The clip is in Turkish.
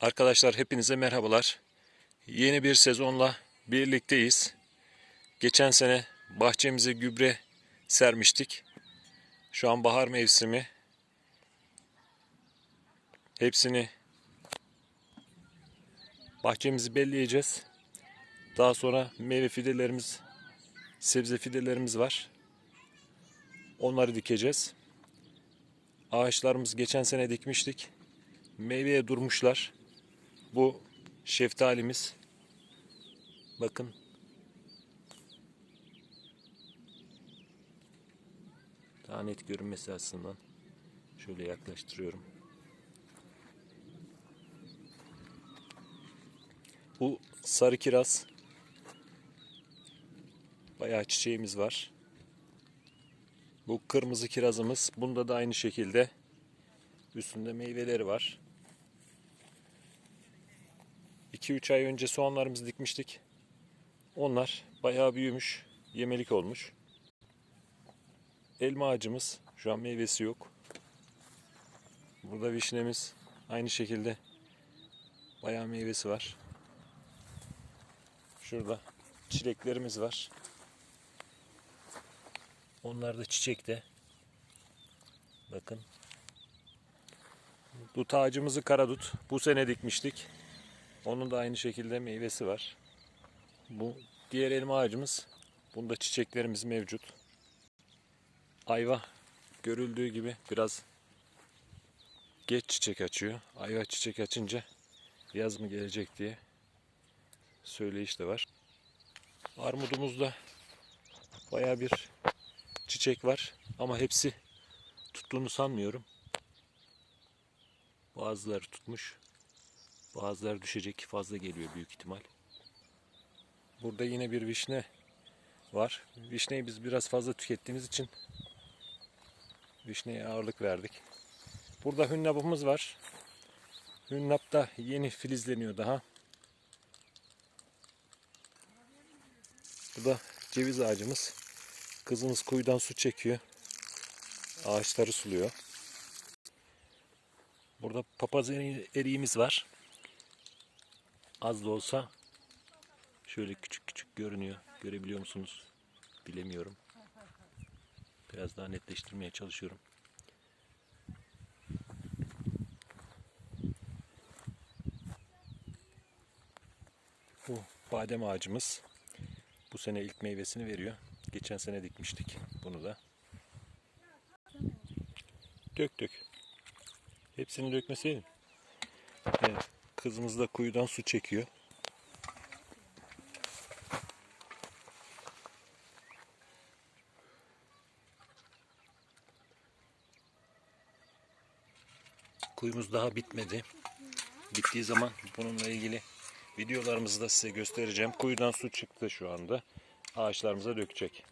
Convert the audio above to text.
Arkadaşlar hepinize merhabalar. Yeni bir sezonla birlikteyiz. Geçen sene bahçemize gübre sermiştik. Şu an bahar mevsimi. Hepsini bahçemizi belleyeceğiz. Daha sonra meyve fidelerimiz, sebze fidelerimiz var. Onları dikeceğiz. Ağaçlarımız geçen sene dikmiştik. Meyveye durmuşlar. Bu şeftalimiz. Bakın. Daha net görünmesi açısından şöyle yaklaştırıyorum. Bu sarı kiraz. Bayağı çiçeğimiz var. Bu kırmızı kirazımız. Bunda da aynı şekilde üstünde meyveleri var. 2-3 ay önce soğanlarımızı dikmiştik. Onlar bayağı büyümüş, yemelik olmuş. Elma ağacımız şu an meyvesi yok. Burada vişnemiz aynı şekilde bayağı meyvesi var. Şurada çileklerimiz var. Onlar da çiçekte. Bakın. Dut ağacımızı karadut. Bu sene dikmiştik. Onun da aynı şekilde meyvesi var. Bu diğer elma ağacımız. Bunda çiçeklerimiz mevcut. Ayva görüldüğü gibi biraz geç çiçek açıyor. Ayva çiçek açınca yaz mı gelecek diye söyleyiş de var. Armudumuzda baya bir çiçek var ama hepsi tuttuğunu sanmıyorum. Bazıları tutmuş. Bazıları düşecek fazla geliyor büyük ihtimal. Burada yine bir vişne var. Vişneyi biz biraz fazla tükettiğimiz için vişneye ağırlık verdik. Burada hünnapımız var. Hünnap da yeni filizleniyor daha. Bu da ceviz ağacımız. Kızımız kuyudan su çekiyor. Ağaçları suluyor. Burada papaz eri- eriğimiz var. Az da olsa şöyle küçük küçük görünüyor. Görebiliyor musunuz? Bilemiyorum. Biraz daha netleştirmeye çalışıyorum. Bu badem ağacımız. Bu sene ilk meyvesini veriyor. Geçen sene dikmiştik bunu da. Dök dök. Hepsini dökmeseydin. Evet, kızımız da kuyudan su çekiyor. Kuyumuz daha bitmedi. Bittiği zaman bununla ilgili videolarımızı da size göstereceğim. Kuyudan su çıktı şu anda. Ağaçlarımıza dökecek.